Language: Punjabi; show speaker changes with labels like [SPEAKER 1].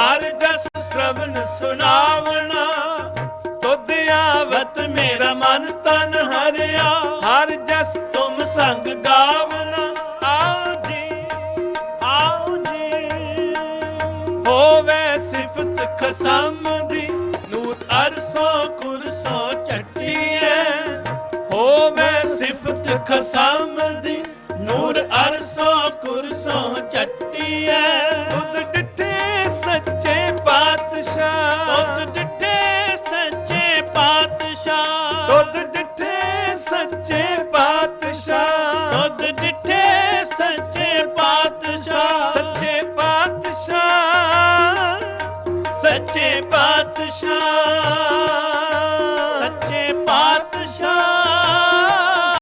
[SPEAKER 1] ਹਰ ਜਸ ਗੁਣ ਸੁਣਾਵਣਾ। ਤੁਧ ਆਵਤ ਮੇਰਾ ਮਨ ਤਨ ਹਰਿਆ। ਹਰ ਜਸ ਤੁਮ ਸੰਗ ਗਾਵਣਾ। ਆਓ ਜੀ ਆਓ ਜੀ। ਹੋਵੇ ਸਿਫਤ ਖਸਮ ਦੀ ਨੂਰ ਅਰਸੋਂ ਕੁਰਸੋਂ ਚੱਟੀਏ। ਹੋਵੇ ਸਿਫਤ ਖਸਮ ਦੀ ਨੂਰ ਅਰਸੋ ਕੁਰਸੋ ਚੱਟੀਏ। ਤੁਧ ਸੱਚੇ ਪਾਤਸ਼ਾਹ। ਤੁਧ ਡਿਠੇ ਸੱਚੇ ਪਾਤਸ਼ਾਹ। ਤੁਧ ਡਿਠੇ ਸੱਚੇ ਪਾਤਸ਼ਾਹ। ਤੁਧ ਡਿਠੇ ਸੱਚੇ ਪਾਤਸ਼ਾਹ। ਸੱਚੇ ਪਾਤਸ਼ਾਹ। ਸੱਚੇ ਪਾਤਸ਼ਾਹ।